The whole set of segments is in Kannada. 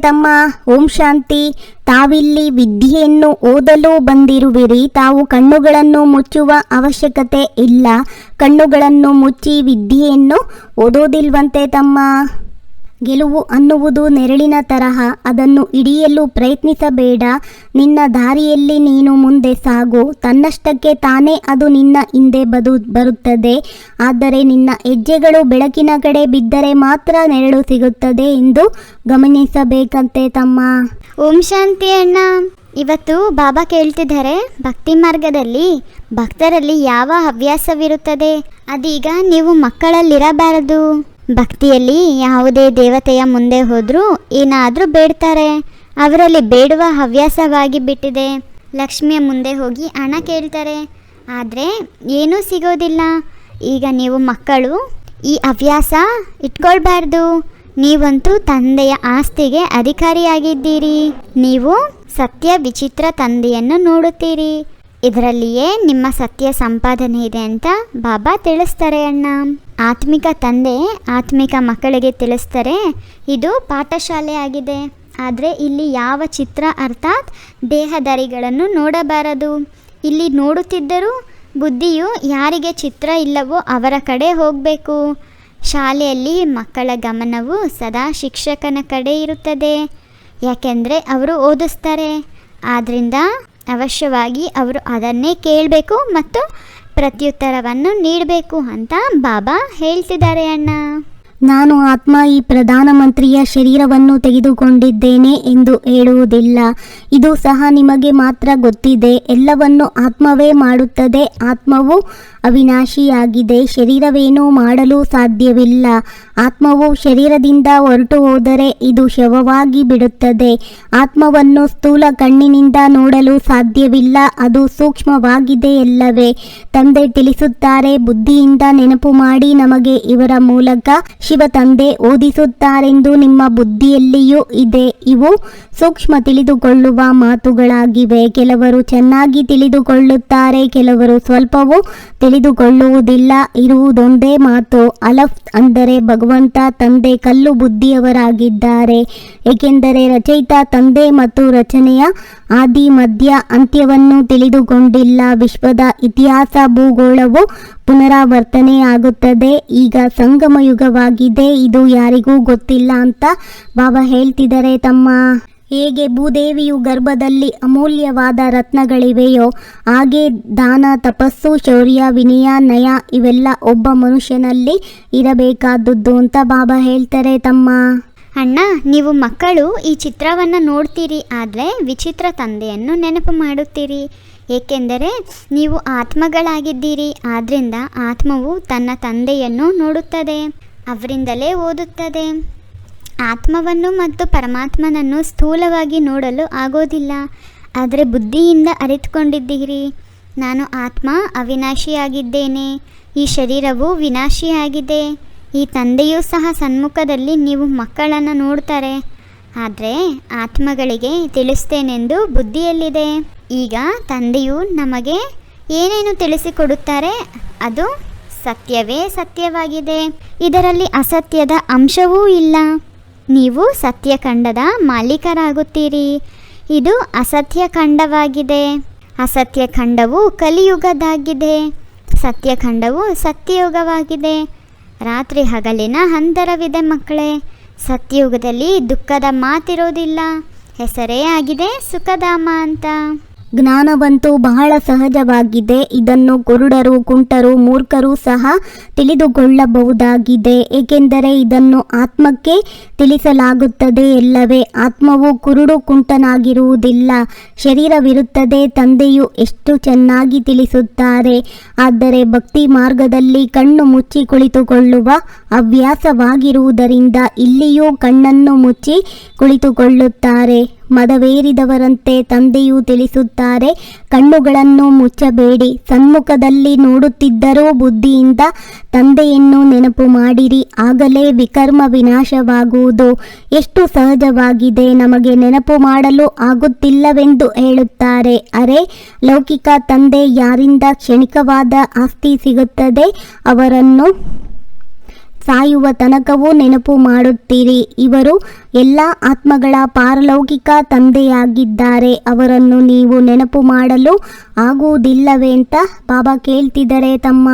ತಮ್ಮ ಓಂ ಶಾಂತಿ, ತಾವಿಲ್ಲಿ ವಿದ್ಯೆಯನ್ನು ಓದಲು ಬಂದಿರುವಿರಿ. ತಾವು ಕಣ್ಣುಗಳನ್ನು ಮುಚ್ಚುವ ಅವಶ್ಯಕತೆ ಇಲ್ಲ. ಕಣ್ಣುಗಳನ್ನು ಮುಚ್ಚಿ ವಿದ್ಯೆಯನ್ನು ಓದೋದಿಲ್ವಂತೆ ತಮ್ಮ. ಗೆಲುವು ಅನ್ನುವುದು ನೆರಳಿನ ತರಹ, ಅದನ್ನು ಹಿಡಿಯಲು ಪ್ರಯತ್ನಿಸಬೇಡ. ನಿನ್ನ ದಾರಿಯಲ್ಲಿ ನೀನು ಮುಂದೆ ಸಾಗು. ತನ್ನಷ್ಟಕ್ಕೆ ತಾನೇ ಅದು ನಿನ್ನ ಹಿಂದೆ ಬದು, ಬರುತ್ತದೆ. ಆದರೆ ನಿನ್ನ ಹೆಜ್ಜೆಗಳು ಬೆಳಕಿನ ಕಡೆ ಬಿದ್ದರೆ ಮಾತ್ರ ನೆರಳು ಸಿಗುತ್ತದೆ ಎಂದು ಗಮನಿಸಬೇಕಂತೆ ತಮ್ಮ. ಓಂ ಶಾಂತಿ ಅಣ್ಣ. ಇವತ್ತು ಬಾಬಾ ಕೇಳ್ತಿದ್ದಾರೆ, ಭಕ್ತಿ ಮಾರ್ಗದಲ್ಲಿ ಭಕ್ತರಲ್ಲಿ ಯಾವ ಹವ್ಯಾಸವಿರುತ್ತದೆ? ಅದೀಗ ನೀವು ಮಕ್ಕಳಲ್ಲಿರಬಾರದು. ಭಕ್ತಿಯಲ್ಲಿ ಯಾವುದೇ ದೇವತೆಯ ಮುಂದೆ ಹೋದರೂ ಏನಾದರೂ ಬೇಡ್ತಾರೆ. ಅವರಲ್ಲಿ ಬೇಡುವ ಹವ್ಯಾಸವಾಗಿ ಬಿಟ್ಟಿದೆ. ಲಕ್ಷ್ಮಿಯ ಮುಂದೆ ಹೋಗಿ ಹಣ ಕೇಳ್ತಾರೆ. ಆದರೆ ಏನೂ ಸಿಗೋದಿಲ್ಲ. ಈಗ ನೀವು ಮಕ್ಕಳು, ಈ ಹವ್ಯಾಸ ಇಟ್ಕೊಳ್ಬಾರ್ದು. ನೀವಂತೂ ತಂದೆಯ ಆಸ್ತಿಗೆ ಅಧಿಕಾರಿಯಾಗಿದ್ದೀರಿ. ನೀವು ಸತ್ಯ ವಿಚಿತ್ರ ತಂದೆಯನ್ನು ನೋಡುತ್ತೀರಿ. ಇದರಲ್ಲಿಯೇ ನಿಮ್ಮ ಸತ್ಯ ಸಂಪಾದನೆ ಇದೆ ಅಂತ ಬಾಬಾ ತಿಳಿಸ್ತಾರೆ ಅಣ್ಣ. ಆತ್ಮಿಕ ತಂದೆ ಆತ್ಮಿಕ ಮಕ್ಕಳಿಗೆ ತಿಳಿಸ್ತಾರೆ, ಇದು ಪಾಠಶಾಲೆ ಆಗಿದೆ. ಆದರೆ ಇಲ್ಲಿ ಯಾವ ಚಿತ್ರ ಅರ್ಥಾತ್ ದೇಹದಾರಿಗಳನ್ನು ನೋಡಬಾರದು. ಇಲ್ಲಿ ನೋಡುತ್ತಿದ್ದರೂ ಬುದ್ಧಿಯು ಯಾರಿಗೆ ಚಿತ್ರ ಇಲ್ಲವೋ ಅವರ ಕಡೆ ಹೋಗಬೇಕು. ಶಾಲೆಯಲ್ಲಿ ಮಕ್ಕಳ ಗಮನವು ಸದಾ ಶಿಕ್ಷಕನ ಕಡೆ ಇರುತ್ತದೆ. ಯಾಕೆಂದರೆ ಅವರು ಓದಿಸ್ತಾರೆ. ಆದ್ದರಿಂದ ಅವಶ್ಯವಾಗಿ ಅವರು ಅದನ್ನೇ ಕೇಳಬೇಕು ಮತ್ತು ಪ್ರತ್ಯುತ್ತರವನ್ನು ನೀಡಬೇಕು ಅಂತ ಬಾಬಾ ಹೇಳ್ತಿದ್ದಾರೆ ಅಣ್ಣ. ನಾನು ಆತ್ಮ ಈ ಪ್ರಧಾನಮಂತ್ರಿಯ ಶರೀರವನ್ನು ತೆಗೆದುಕೊಂಡಿದ್ದೇನೆ ಎಂದು ಹೇಳುವುದಿಲ್ಲ. ಇದು ಸಹ ನಿಮಗೆ ಮಾತ್ರ ಗೊತ್ತಿದೆ. ಎಲ್ಲವನ್ನು ಆತ್ಮವೇ ಮಾಡುತ್ತದೆ. ಆತ್ಮವು ಅವಿನಾಶಿಯಾಗಿದೆ. ಶರೀರವೇನೂ ಮಾಡಲು ಸಾಧ್ಯವಿಲ್ಲ. ಆತ್ಮವು ಶರೀರದಿಂದ ಹೊರಟು ಹೋದರೆ ಇದು ಶವವಾಗಿ ಬಿಡುತ್ತದೆ. ಆತ್ಮವನ್ನು ಸ್ಥೂಲ ಕಣ್ಣಿನಿಂದ ನೋಡಲು ಸಾಧ್ಯವಿಲ್ಲ. ಅದು ಸೂಕ್ಷ್ಮವಾಗಿದೆ ಎಲ್ಲವೇ ತಂದೆ ತಿಳಿಸುತ್ತಾರೆ, ಬುದ್ಧಿಯಿಂದ ನೆನಪು ಮಾಡಿ ನಮಗೆ ಇವರ ಮೂಲಕ ಶಿವ ತಂದೆ ಓದಿಸುತ್ತಾರೆಂದು ನಿಮ್ಮ ಬುದ್ಧಿಯಲ್ಲಿಯೂ ಇದೆ. ಇವು ಸೂಕ್ಷ್ಮ ತಿಳಿದುಕೊಳ್ಳುವ ಮಾತುಗಳಾಗಿವೆ. ಕೆಲವರು ಚೆನ್ನಾಗಿ ತಿಳಿದುಕೊಳ್ಳುತ್ತಾರೆ, ಕೆಲವರು ಸ್ವಲ್ಪವೂ ತಿಳಿದುಕೊಳ್ಳುವುದಿಲ್ಲ. ಇರುವುದೊಂದೇ ಮಾತು. ಅಲಫ್ ಅಂದರೆ ಭಗವಂತ, ತಂದೆ ಕಲ್ಲು ಬುದ್ಧಿಯವರಾಗಿದ್ದಾರೆ. ಏಕೆಂದರೆ ರಚಯಿತ ತಂದೆ ಮತ್ತು ರಚನೆಯ ಆದಿ ಮಧ್ಯ ಅಂತ್ಯವನ್ನು ತಿಳಿದುಕೊಂಡಿಲ್ಲ. ವಿಶ್ವದ ಇತಿಹಾಸ, ಭೂಗೋಳವು ಪುನರಾವರ್ತನೆಯಾಗುತ್ತದೆ ಈಗ ಸಂಗಮ ಯುಗವಾಗಿದೆ. ಇದು ಯಾರಿಗೂ ಗೊತ್ತಿಲ್ಲ ಅಂತ ಬಾಬಾ ಹೇಳ್ತಿದ್ದಾರೆ. ತಮ್ಮ ಹೇಗೆ ಭೂದೇವಿಯು ಗರ್ಭದಲ್ಲಿ ಅಮೂಲ್ಯವಾದ ರತ್ನಗಳಿವೆಯೋ, ಹಾಗೆ ದಾನ, ತಪಸ್ಸು, ಶೌರ್ಯ, ವಿನಯ, ನಯ ಇವೆಲ್ಲ ಒಬ್ಬ ಮನುಷ್ಯನಲ್ಲಿ ಇರಬೇಕಾದದ್ದು ಅಂತ ಬಾಬಾ ಹೇಳ್ತಾರೆ. ತಮ್ಮ ಅಣ್ಣ, ನೀವು ಮಕ್ಕಳು ಈ ಚಿತ್ರವನ್ನು ನೋಡ್ತೀರಿ, ಆದರೆ ವಿಚಿತ್ರ ತಂದೆಯನ್ನು ನೆನಪು ಮಾಡುತ್ತೀರಿ. ಏಕೆಂದರೆ ನೀವು ಆತ್ಮಗಳಾಗಿದ್ದೀರಿ ಆದ್ದರಿಂದ ಆತ್ಮವು ತನ್ನ ತಂದೆಯನ್ನು ನೋಡುತ್ತದೆ, ಅವರಿಂದಲೇ ಓದುತ್ತದೆ. ಆತ್ಮವನ್ನು ಮತ್ತು ಪರಮಾತ್ಮನನ್ನು ಸ್ಥೂಲವಾಗಿ ನೋಡಲು ಆಗೋದಿಲ್ಲ, ಆದರೆ ಬುದ್ಧಿಯಿಂದ ಅರಿತುಕೊಂಡಿದ್ದೀರಿ. ನಾನು ಆತ್ಮ ಅವಿನಾಶಿಯಾಗಿದ್ದೇನೆ, ಈ ಶರೀರವು ವಿನಾಶಿಯಾಗಿದೆ, ಈ ತಂದೆಯೂ ಸಹ ಸನ್ಮುಖದಲ್ಲಿ ನೀವು ಮಕ್ಕಳನ್ನು ನೋಡ್ತಾರೆ. ಆದರೆ ಆತ್ಮಗಳಿಗೆ ತಿಳಿಸ್ತೇನೆಂದು ಬುದ್ಧಿಯಲ್ಲಿದೆ. ಈಗ ತಂದೆಯು ನಮಗೆ ಏನೇನು ತಿಳಿಸಿಕೊಡುತ್ತಾರೆ ಅದು ಸತ್ಯವೇ ಸತ್ಯವಾಗಿದೆ. ಇದರಲ್ಲಿ ಅಸತ್ಯದ ಅಂಶವೂ ಇಲ್ಲ. ನೀವು ಸತ್ಯಖಂಡದ ಮಾಲೀಕರಾಗುತ್ತೀರಿ. ಇದು ಅಸತ್ಯ ಖಂಡವಾಗಿದೆ. ಅಸತ್ಯ ಖಂಡವು ಕಲಿಯುಗದಾಗಿದೆ ಸತ್ಯಖಂಡವು ಸತ್ಯಯುಗವಾಗಿದೆ. ರಾತ್ರಿ ಹಗಲಿನ ಅಂತರವಿದೆ ಮಕ್ಕಳೇ. ಸತ್ಯಯುಗದಲ್ಲಿ ದುಃಖದ ಮಾತಿರೋದಿಲ್ಲ. ಹೆಸರೇ ಆಗಿದೆ ಸುಖಧಾಮ ಅಂತ. ಜ್ಞಾನವಂತೂ ಬಹಳ ಸಹಜವಾಗಿದೆ. ಇದನ್ನು ಕುರುಡರು, ಕುಂಟರು, ಮೂರ್ಖರು ಸಹ ತಿಳಿದುಕೊಳ್ಳಬಹುದಾಗಿದೆ. ಏಕೆಂದರೆ ಇದನ್ನು ಆತ್ಮಕ್ಕೆ ತಿಳಿಸಲಾಗುತ್ತದೆ ಎಲ್ಲವೇ ಆತ್ಮವು ಕುರುಡು, ಕುಂಟನಾಗಿರುವುದಿಲ್ಲ. ಶರೀರವಿರುತ್ತದೆ, ತಂದೆಯು ಎಷ್ಟು ಚೆನ್ನಾಗಿ ತಿಳಿಸುತ್ತಾರೆ. ಆದರೆ ಭಕ್ತಿ ಮಾರ್ಗದಲ್ಲಿ ಕಣ್ಣು ಮುಚ್ಚಿ ಕುಳಿತುಕೊಳ್ಳುವ ಹವ್ಯಾಸವಾಗಿರುವುದರಿಂದ ಇಲ್ಲಿಯೂ ಕಣ್ಣನ್ನು ಮುಚ್ಚಿ ಕುಳಿತುಕೊಳ್ಳುತ್ತಾರೆ. ಮದವೇರಿದವರಂತೆ ತಂದೆಯು ತಿಳಿಸುತ್ತಾರೆ, ಕಣ್ಣುಗಳನ್ನು ಮುಚ್ಚಬೇಡಿ, ಸನ್ಮುಖದಲ್ಲಿ ನೋಡುತ್ತಿದ್ದರೂ ಬುದ್ಧಿಯಿಂದ ತಂದೆಯನ್ನು ನೆನಪು ಮಾಡಿರಿ, ಆಗಲೇ ವಿಕರ್ಮ ವಿನಾಶವಾಗುವುದು. ಎಷ್ಟು ಸಹಜವಾಗಿದೆ, ನಮಗೆ ನೆನಪು ಮಾಡಲು ಆಗುತ್ತಿಲ್ಲವೆಂದು ಹೇಳುತ್ತಾರೆ. ಅರೆ, ಲೌಕಿಕ ತಂದೆ ಯಾರಿಂದ ಕ್ಷಣಿಕವಾದ ಆಸ್ತಿ ಸಿಗುತ್ತದೆ? ಅವರನ್ನು ಸಾಯುವ ತನಕವೂ ನೆನಪು ಮಾಡುತ್ತೀರಿ. ಇವರು ಎಲ್ಲ ಆತ್ಮಗಳ ಪಾರಲೌಕಿಕ ತಂದೆಯಾಗಿದ್ದಾರೆ. ಅವರನ್ನು ನೀವು ನೆನಪು ಮಾಡಲು ಆಗುವುದಿಲ್ಲವೇ ಅಂತ ಬಾಬಾ ಕೇಳ್ತಿದ್ದಾರೆ ತಮ್ಮ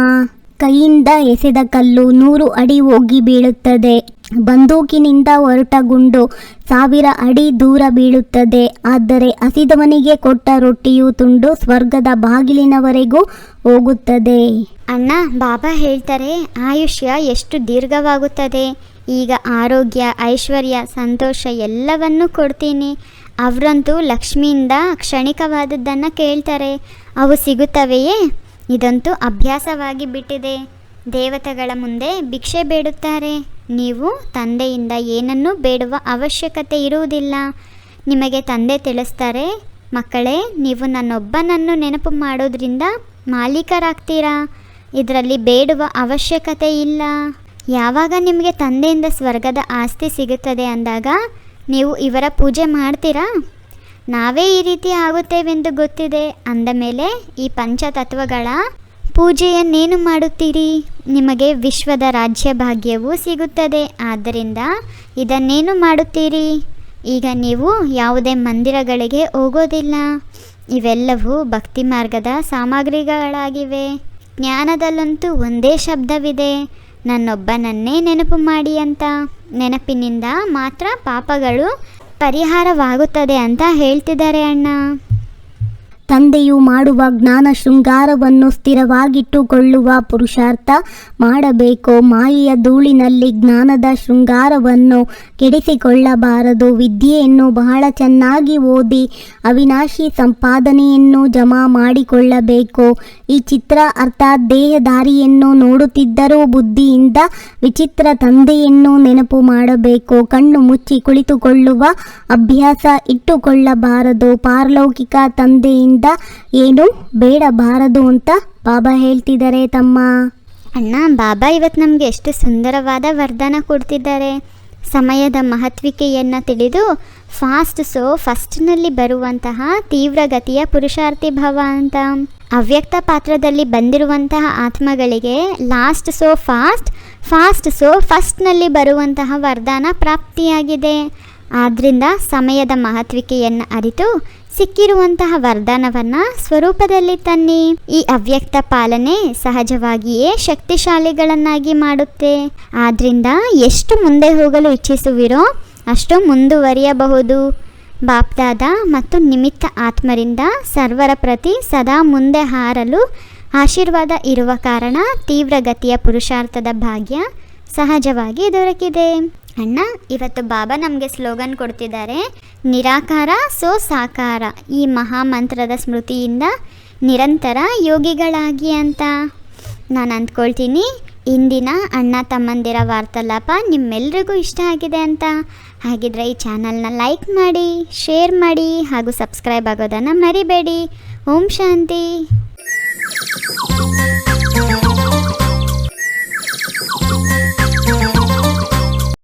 ಕೈಯಿಂದ ಎಸೆದ ಕಲ್ಲು ನೂರು ಅಡಿ ಹೋಗಿ ಬೀಳುತ್ತದೆ. ಬಂದೂಕಿನಿಂದ ಹೊರಟ ಗುಂಡು ಸಾವಿರ ಅಡಿ ದೂರ ಬೀಳುತ್ತದೆ. ಆದರೆ ಹಸಿದವನಿಗೆ ಕೊಟ್ಟ ರೊಟ್ಟಿಯು ತುಂಡು ಸ್ವರ್ಗದ ಬಾಗಿಲಿನವರೆಗೂ ಹೋಗುತ್ತದೆ. ಅಣ್ಣ, ಬಾಬಾ ಹೇಳ್ತಾರೆ, ಆಯುಷ್ಯ ಎಷ್ಟು ದೀರ್ಘವಾಗುತ್ತದೆ. ಈಗ ಆರೋಗ್ಯ, ಐಶ್ವರ್ಯ, ಸಂತೋಷ ಎಲ್ಲವನ್ನೂ ಕೊಡ್ತೀನಿ. ಅವರಂತೂ ಲಕ್ಷ್ಮಿಯಿಂದ ಕ್ಷಣಿಕವಾದದ್ದನ್ನು ಕೇಳ್ತಾರೆ. ಅವು ಸಿಗುತ್ತವೆಯೇ? ಇದಂತೂ ಅಭ್ಯಾಸವಾಗಿ ಬಿಟ್ಟಿದೆ. ದೇವತೆಗಳ ಮುಂದೆ ಭಿಕ್ಷೆ ಬೇಡುತ್ತಾರೆ. ನೀವು ತಂದೆಯಿಂದ ಏನನ್ನೂ ಬೇಡುವ ಅವಶ್ಯಕತೆ ಇರುವುದಿಲ್ಲ. ನಿಮಗೆ ತಂದೆ ತಿಳಿಸ್ತಾರೆ, ಮಕ್ಕಳೇ, ನೀವು ನನ್ನೊಬ್ಬನನ್ನು ನೆನಪು ಮಾಡೋದ್ರಿಂದ ಮಾಲೀಕರಾಗ್ತೀರಾ? ಇದರಲ್ಲಿ ಬೇಡುವ ಅವಶ್ಯಕತೆ ಇಲ್ಲ. ಯಾವಾಗ ನಿಮಗೆ ತಂದೆಯಿಂದ ಸ್ವರ್ಗದ ಆಸ್ತಿ ಸಿಗುತ್ತದೆ ಅಂದಾಗ ನೀವು ಇವರ ಪೂಜೆ ಮಾಡ್ತೀರಾ? ನಾವೇ ಈ ರೀತಿ ಆಗುತ್ತೇವೆಂದು ಗೊತ್ತಿದೆ. ಅಂದ ಮೇಲೆ ಈ ಪಂಚತತ್ವಗಳ ಪೂಜೆಯನ್ನೇನು ಮಾಡುತ್ತೀರಿ? ನಿಮಗೆ ವಿಶ್ವದ ರಾಜ್ಯ ಭಾಗ್ಯವೂ ಸಿಗುತ್ತದೆ. ಆದ್ದರಿಂದ ಇದನ್ನೇನು ಮಾಡುತ್ತೀರಿ? ಈಗ ನೀವು ಯಾವುದೇ ಮಂದಿರಗಳಿಗೆ ಹೋಗೋದಿಲ್ಲ. ಇವೆಲ್ಲವೂ ಭಕ್ತಿ ಮಾರ್ಗದ ಸಾಮಗ್ರಿಗಳಾಗಿವೆ. ಜ್ಞಾನದಲ್ಲಂತೂ ಒಂದೇ ಶಬ್ದವಿದೆ. ನನ್ನೊಬ್ಬನನ್ನೇ ನೆನಪು ಮಾಡಿ ಅಂತ. ನೆನಪಿನಿಂದ ಮಾತ್ರ ಪಾಪಗಳು ಪರಿಹಾರವಾಗುತ್ತದೆ ಅಂತ ಹೇಳ್ತಿದ್ದಾರೆ ಅಣ್ಣ. ತಂದೆಯು ಮಾಡುವ ಜ್ಞಾನ ಶೃಂಗಾರವನ್ನು ಸ್ಥಿರವಾಗಿಟ್ಟುಕೊಳ್ಳುವ ಪುರುಷಾರ್ಥ ಮಾಡಬೇಕು? ಮಾಯೆಯ ಧೂಳಿನಲ್ಲಿ ಜ್ಞಾನದ ಶೃಂಗಾರವನ್ನು ಕೆಡಿಸಿಕೊಳ್ಳಬಾರದು. ವಿದ್ಯೆಯನ್ನು ಬಹಳ ಚೆನ್ನಾಗಿ ಓದಿ ಅವಿನಾಶಿ ಸಂಪಾದನೆಯನ್ನು ಜಮಾ ಮಾಡಿಕೊಳ್ಳಬೇಕು. ಈ ಚಿತ್ರ ಅರ್ಥಾತ್ ದೇಹದಾರಿಯನ್ನು ನೋಡುತ್ತಿದ್ದರೂ ಬುದ್ಧಿಯಿಂದ ವಿಚಿತ್ರ ತಂದೆಯನ್ನು ನೆನಪು ಮಾಡಬೇಕು. ಕಣ್ಣು ಮುಚ್ಚಿ ಕುಳಿತುಕೊಳ್ಳುವ ಅಭ್ಯಾಸ ಇಟ್ಟುಕೊಳ್ಳಬಾರದು. ಪಾರಲೌಕಿಕ ತಂದೆಯಿಂದ ಏನು ಬೇಡಬಾರದು ಅಂತ ಬಾಬಾ ಹೇಳ್ತಿದ್ದಾರೆ ತಮ್ಮ. ಅಣ್ಣ, ಬಾಬಾ ಇವತ್ತು ನಮಗೆ ಎಷ್ಟು ಸುಂದರವಾದ ವರದಾನ ಕೊಡ್ತಿದ್ದಾರೆ. ಸಮಯದ ಮಹತ್ವಿಕೆಯನ್ನು ತಿಳಿದು ಫಾಸ್ಟ್ ಸೋ ಫಸ್ಟ್ನಲ್ಲಿ ಬರುವಂತಹ ತೀವ್ರಗತಿಯ ಪುರುಷಾರ್ಥಿ ಭವ ಅಂತ. ಅವ್ಯಕ್ತ ಪಾತ್ರದಲ್ಲಿ ಬಂದಿರುವಂತಹ ಆತ್ಮಗಳಿಗೆ last so fast fast so ಫಸ್ಟ್ನಲ್ಲಿ ಬರುವಂತಹ ವರದಾನ ಪ್ರಾಪ್ತಿಯಾಗಿದೆ. ಆದ್ದರಿಂದ ಸಮಯದ ಮಹತ್ವಿಕೆಯನ್ನು ಅರಿತು ಸಿಕ್ಕಿರುವಂತಹ ವರದಾನವನ್ನು ಸ್ವರೂಪದಲ್ಲಿ ತನ್ನಿ. ಈ ಅವ್ಯಕ್ತ ಪಾಲನೆ ಸಹಜವಾಗಿಯೇ ಶಕ್ತಿಶಾಲಿಗಳನ್ನಾಗಿ ಮಾಡುತ್ತೆ. ಆದ್ರಿಂದ ಎಷ್ಟು ಮುಂದೆ ಹೋಗಲು ಇಚ್ಛಿಸುವಿರೋ ಅಷ್ಟು ಮುಂದುವರಿಯಬಹುದು. ಬಾಪ್ದಾದ ಮತ್ತು ನಿಮಿತ್ತ ಆತ್ಮರಿಂದ ಸರ್ವರ ಪ್ರತಿ ಸದಾ ಮುಂದೆ ಹಾರಲು ಆಶೀರ್ವಾದ ಇರುವ ಕಾರಣ ತೀವ್ರಗತಿಯ ಪುರುಷಾರ್ಥದ ಭಾಗ್ಯ ಸಹಜವಾಗಿ ದೊರಕಿದೆ. ಅಣ್ಣ, ಇವತ್ತು ಬಾಬಾ ನಮಗೆ ಸ್ಲೋಗನ್ ಕೊಡ್ತಿದ್ದಾರೆ, ನಿರಾಕಾರ ಸೋ ಸಾಕಾರ ಈ ಮಹಾಮಂತ್ರದ ಸ್ಮೃತಿಯಿಂದ ನಿರಂತರ ಯೋಗಿಗಳಾಗಿ ಅಂತ. ನಾನು ಅಂದ್ಕೊಳ್ತೀನಿ, ಇಂದಿನ ಅಣ್ಣ ತಮ್ಮಂದಿರ ವಾರ್ತಾಲಾಪ ನಿಮ್ಮೆಲ್ರಿಗೂ ಇಷ್ಟ ಆಗಿದೆ ಅಂತ. ಹಾಗಿದ್ರೆ ಈ ಚಾನಲ್ನ ಲೈಕ್ ಮಾಡಿ, ಶೇರ್ ಮಾಡಿ ಹಾಗೂ ಸಬ್ಸ್ಕ್ರೈಬ್ ಆಗೋದನ್ನು ಮರಿಬೇಡಿ. ಓಂ ಶಾಂತಿ.